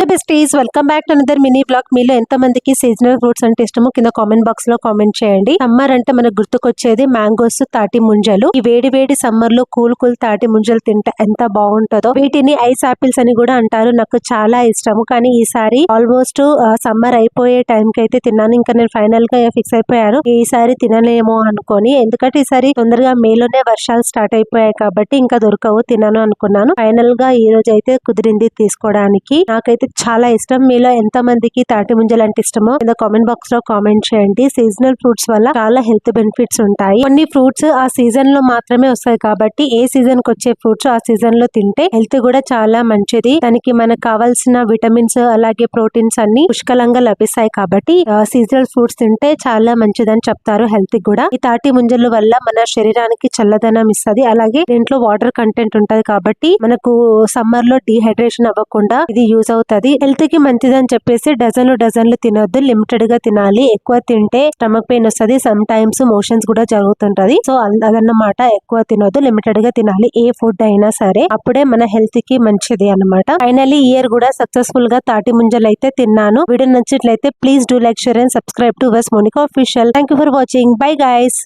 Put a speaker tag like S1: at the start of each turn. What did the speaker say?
S1: Hello besties welcome back to another mini vlog మీలో ఎంత మందికి సీజనల్ ఫ్రూట్స్ అంటే ఇష్టమో కింద కామెంట్ బాక్స్లో కామెంట్ చేయండి. సమ్మర్ అంటే మనకు గుర్తుకొచ్చేది మ్యాంగోస్ తాటి ముంజలు. ఈ వేడి వేడి సమ్మర్లో కూల్ కూల్ తాటి ముంజలు తింటే ఎంత బాగుంటుందో. వీటిని ఐస్ ఆపిల్స్ అని కూడా అంటారు. నాకు చాలా ఇష్టము. కానీ ఈసారి ఆల్మోస్ట్ సమ్మర్ అయిపోయే టైం కి అయితే తిన్నాను. ఇంకా నేను ఫైనల్గా ఫిక్స్ అయిపోయాను. ఈసారి తినలేమో అనుకొని. ఎందుకంటే ఈసారి తొందరగా మేలోనే వర్షాలు స్టార్ట్ అయిపోయాయి కాబట్టి ఇంకా దొరకవు తినను అనుకున్నాను. ఫైనల్గా ఈ రోజు అయితే కుదిరింది తీసుకోవడానికి. నాకైతే చాలా ఇష్టం. మీలో ఎంత మందికి తాటి ముంజలు అంటే ఇష్టమో కింద కామెంట్ బాక్స్లో కామెంట్ చేయండి. సీజనల్ ఫ్రూట్స్ వల్ల చాలా హెల్త్ బెనిఫిట్స్ ఉంటాయి. కొన్ని ఫ్రూట్స్ ఆ సీజన్లో మాత్రమే వస్తాయి కాబట్టి ఏ సీజన్కి వచ్చే ఫ్రూట్స్ ఆ సీజన్లో తింటే హెల్త్ కూడా చాలా మంచిది. దానికి మనకు కావాల్సిన విటమిన్స్ అలాగే ప్రోటీన్స్ అన్ని పుష్కలంగా లభిస్తాయి కాబట్టి సీజనల్ ఫ్రూట్స్ తింటే చాలా మంచిదని చెప్తారు హెల్త్ కూడా. ఈ తాటి ముంజల వల్ల మన శరీరానికి చల్లదనం ఇస్తది. అలాగే దీంట్లో వాటర్ కంటెంట్ ఉంటది కాబట్టి మనకు సమ్మర్లో డిహైడ్రేషన్ అవ్వకుండా ఇది యూజ్ అవుతుంది. హెల్త్కి మంచిదని చెప్పేసి డజన్లు డజన్లు తినొద్దు. లిమిటెడ్గా తినాలి. ఎక్కువ తింటే స్టమక్ పెయిన్ వస్తది. సమ్ టైమ్స్ మోషన్స్ కూడా జరుగుతుంటది. సో అదన్నమాట. ఎక్కువ తినొద్దు. లిమిటెడ్గా తినాలి. ఏ ఫుడ్ అయినా సరే అప్పుడే మన హెల్త్కి మంచిది అన్నమాట. ఫైనల్లీ ఇయర్ కూడా సక్సెస్ఫుల్గా తాటి ముంజలు అయితే తిన్నాను. వీడియో నచ్చినట్లయితే please do like share and subscribe to us Monika official thank you for watching. Bye guys